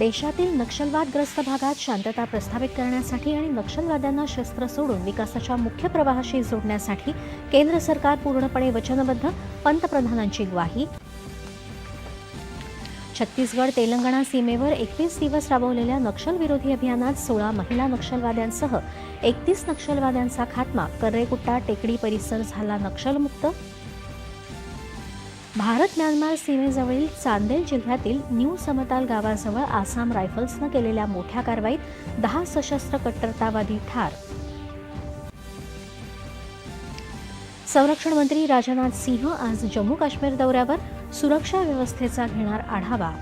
देशातील नक्षलवादग्रस्त भागात शांतता प्रस्थापित करण्यासाठी आणि नक्षलवाद्यांना शस्त्र सोडून विकासाच्या मुख्य प्रवाहाशी जोडण्यासाठी केंद्र सरकार पूर्णपणे वचनबद्ध पंतप्रधानांची ग्वाही. छत्तीसगड तेलंगणा सीमेवर एकवीस दिवस राबवलेल्या नक्षलविरोधी अभियानात सोळा महिला नक्षलवाद्यांसह एकतीस नक्षलवाद्यांचा खात्मा कर्रेकुट्टा टेकडी परिसर झाला नक्षलमुक्त. भारत म्यानमार सीमेजवळील चांदेल जिल्ह्यातील न्यू समताल गावाजवळ आसाम रायफल्सनं केलेल्या मोठ्या कारवाईत दहा सशस्त्र कट्टरतावादी ठार. संरक्षण मंत्री राजनाथ सिंह आज जम्मू काश्मीर दौऱ्यावर सुरक्षा व्यवस्थेचा घेणार आढावा.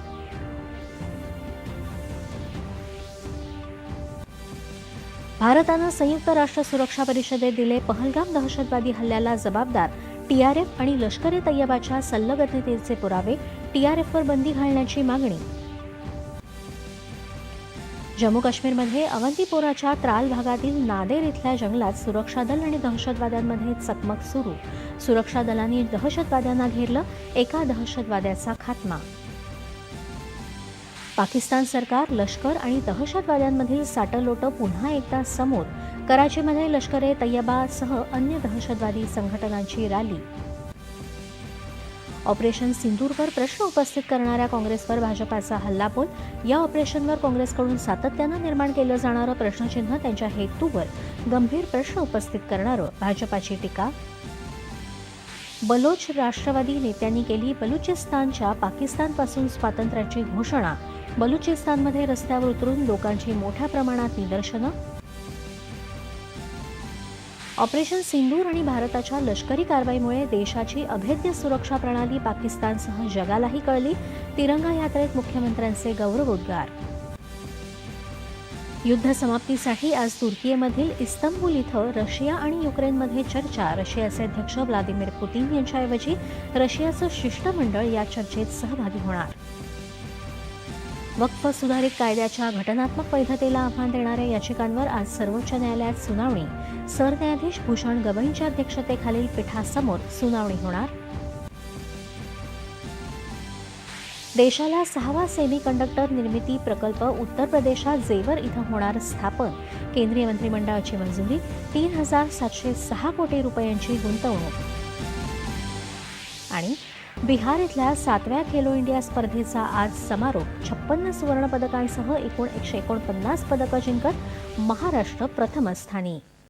भारतानं संयुक्त राष्ट्र सुरक्षा परिषदेत दिले पहलगाम दहशतवादी हल्ल्याला जबाबदार टी आर एफ आणि लष्कर ए तय्यबाच्या संलग्नतेचे पुरावे एफवर बंदी घालण्याची मागणी. जम्मू काश्मीरमध्ये अवंतीपोराच्या त्राल भागातील नादेर इथल्या जंगलात सुरक्षा दल आणि दहशतवाद्यांमध्ये चकमक सुरू. सुरक्षा दलांनी दहशतवाद्यांना घेरलं एका दहशतवाद्याचा खात्मा. पाकिस्तान सरकार लष्कर आणि दहशतवाद्यांमधील साटलोटं पुन्हा एकदा समोर कराचीमध्ये लष्कर ए तय्यबासह अन्य दहशतवादी संघटनांची रॅली. ऑपरेशन सिंदूरवर प्रश्न उपस्थित करणाऱ्या काँग्रेसवर भाजपाचा हल्लाबोल या ऑपरेशनवर काँग्रेसकडून सातत्यानं निर्माण केलं जाणारं प्रश्नचिन्ह त्यांच्या हेतूवर गंभीर प्रश्न उपस्थित करणारं भाजपाची टीका. बलोच राष्ट्रवादी नेत्यांनी केली बलुचिस्तानच्या पाकिस्तानपासून स्वातंत्र्याची घोषणा बलुचिस्तानमध्ये रस्त्यावर उतरून लोकांची मोठ्या प्रमाणात निदर्शनं. ऑपरेशन सिंदूर आणि भारताच्या लष्करी कारवाईमुळे देशाची अभेद्य सुरक्षा प्रणाली पाकिस्तानसह जगालाही कळली. तिरंगा यात्रेत मुख्यमंत्र्यांचे गौरवोद्गार युद्ध समाप्तीसाठी आज तुर्कीमधील इस्तंबूल इथं रशिया आणि युक्रेनमध्ये चर्चा. रशियाचे अध्यक्ष व्लादिमीर पुतीन यांच्याऐवजी रशियाचं शिष्टमंडळ या चर्चेत सहभागी होणार. वक्फ सुधारित कायद्याच्या घटनात्मक वैधतेला आव्हान देणाऱ्या याचिकांवर आज सर्वोच्च न्यायालयात सुनावणी. सरन्यायाधीश भूषण गवईंच्या अध्यक्षतेखालील पीठासमोर सुनावणी होणार. देशाला सहावा सेमी कंडक्टर निर्मिती प्रकल्प उत्तर प्रदेशात जेवर इथं होणार स्थापन. केंद्रीय मंत्रिमंडळाची मंजुरी तीन हजार सातशे सहा कोटी रुपयांची गुंतवणूक. आणि बिहार इथल्या सातव्या खेलो इंडिया स्पर्धेचा आज समारोप. छप्पन्न सुवर्णपदकांसह एकूण एकशे एकोणपन्नास पदकं जिंकत महाराष्ट्र प्रथम स्थानी